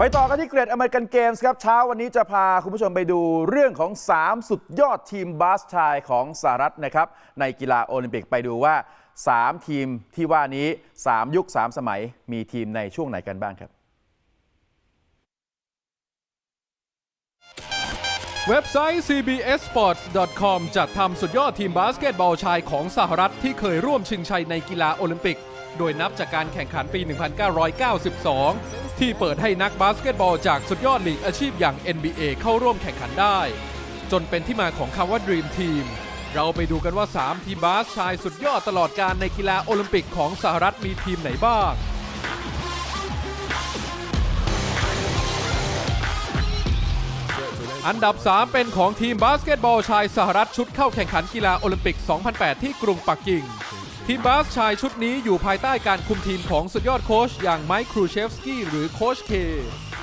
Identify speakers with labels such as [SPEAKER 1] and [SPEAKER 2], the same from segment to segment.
[SPEAKER 1] ไปต่อกันที่เกรดอเมริกันเกมส์ครับ เช้าวันนี้จะพาคุณผู้ชมไปดูเรื่องของ 3 สุดยอดทีมบาสชายของสหรัฐนะครับ ในกีฬาโอลิมปิกไปดูว่า 3 ทีมที่ว่านี้ 3 ยุค 3 สมัยมีทีมในช่วงไหนกันบ้างครับ
[SPEAKER 2] เว็บไซต์ cbssports.com จัดทำสุดยอดทีมบาสเกตบอลชายของสหรัฐที่เคยร่วมชิงชัยในกีฬาโอลิมปิก โดยนับจากการแข่งขันปี 1992 ที่เปิดให้นักบาสเกตบอลจากสุดยอดลีกอาชีพอย่าง NBA เข้าร่วมแข่งขันได้ จนเป็นที่มาของคำว่า Dream Team เราไปดูกันว่า 3 ทีมบาสชายสุดยอดตลอดการในกีฬาโอลิมปิกของสหรัฐมีทีมไหนบ้าง อันดับ 3 เป็นของทีมบาสเกตบอลชายสหรัฐชุดเข้าแข่งขันกีฬาโอลิมปิก 2008 ที่กรุงปักกิ่ง ทีมบาสชายชุดนี้อยู่ภายใต้การคุมทีมของสุดยอดโค้ชอย่างไมค์ครูเชฟสกี้หรือโค้ชเค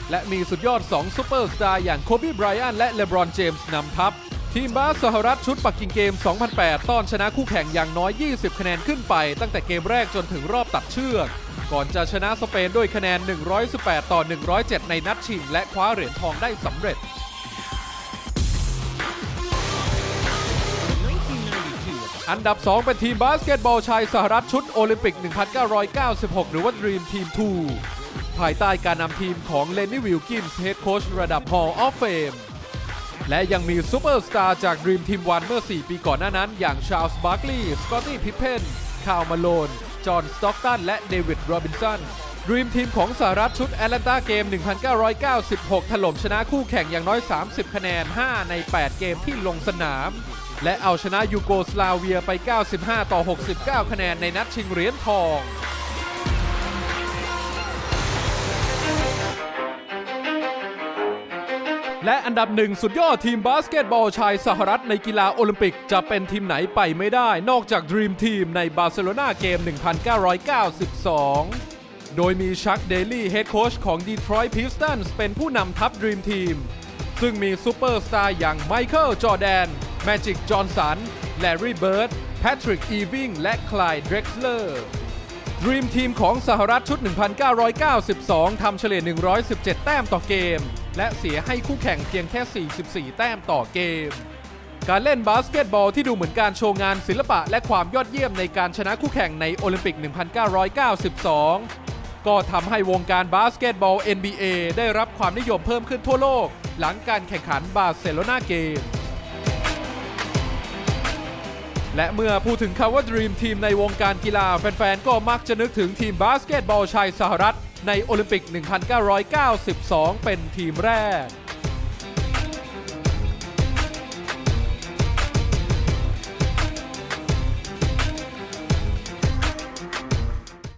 [SPEAKER 2] และมีสุดยอด 2 ซูเปอร์สตาร์อย่างโคบีไบรอันและเลบรอนเจมส์นำทัพ ทีมบาสสหรัฐชุดปักกิ่งเกม 2008 ต้อนชนะคู่แข่งอย่างน้อย 20 คะแนนขึ้นไป ตั้งแต่เกมแรกจนถึงรอบตัดเชือกก่อนจะชนะสเปนด้วยคะแนน 118 ต่อ 107 ในนัดชิง และคว้าเหรียญทองได้สำเร็จ อันดับ 2 เป็นทีมบาสเกตบอลชายสหรัฐชุดโอลิมปิก 1996 หรือว่า Dream Team 2 ภายใต้การนำทีมของเลนนี่วิลกินส์เฮดโค้ชระดับ Hall of Fame และยังมีซูเปอร์สตาร์จาก Dream Team 1 เมื่อ 4 ปีก่อนหน้านั้น อย่างชาลส์บาร์คลีย์สกอตตี้พิเพนคาร์มาโลน จอห์นสต็อกตัน และเดวิดโรบินสัน Dream Team ของสหรัฐชุดแอตแลนตาเกม 1996 ถล่มชนะคู่แข่งอย่างน้อย 30 คะแนน 5 ใน 8 เกมที่ลงสนาม และเอาชนะยูโกสลาเวียไป 95 ต่อ 69 คะแนนในนัดชิงเหรียญทองและอันดับหนึ่งสุดยอดทีมบาสเกตบอลชายสหรัฐในกีฬาโอลิมปิกจะเป็นทีมไหนไปไม่ได้ นอกจาก Dream Team ในบาร์เซโลนาเกม 1992 โดยมีชักเดลี่เฮดโค้ชของ Detroit Pistons เป็นผู้นำทัพ Dream Team ซึ่งมีซูเปอร์สตาร์อย่างไมเคิลจอแดน แมจิก จอห์นสัน แลรี่เบิร์ด แพทริก อีวิง และคลายเดร็กซ์เลอร์ Dream Team ของสหรัฐชุด 1992 ทำเฉลี่ย 117 แต้มต่อเกม และเสียให้คู่แข่งเพียงแค่ 44 แต้มต่อเกม การเล่นบาสเกตบอลที่ดูเหมือนการโชว์งานศิลปะและความยอดเยี่ยมในการชนะคู่แข่งในโอลิมปิก 1992 ก็ทำให้วงการบาสเกตบอล NBA ได้รับความนิยมเพิ่มขึ้นทั่วโลก หลังการแข่งขันบาร์เซโลนาเกม และเมื่อพูดถึงคำว่า Dream Team ในวงการกีฬา แฟนๆ ก็มักจะนึกถึงทีมบาสเกตบอลชายสหรัฐ ในโอลิมปิก 1992 เป็นทีมแรก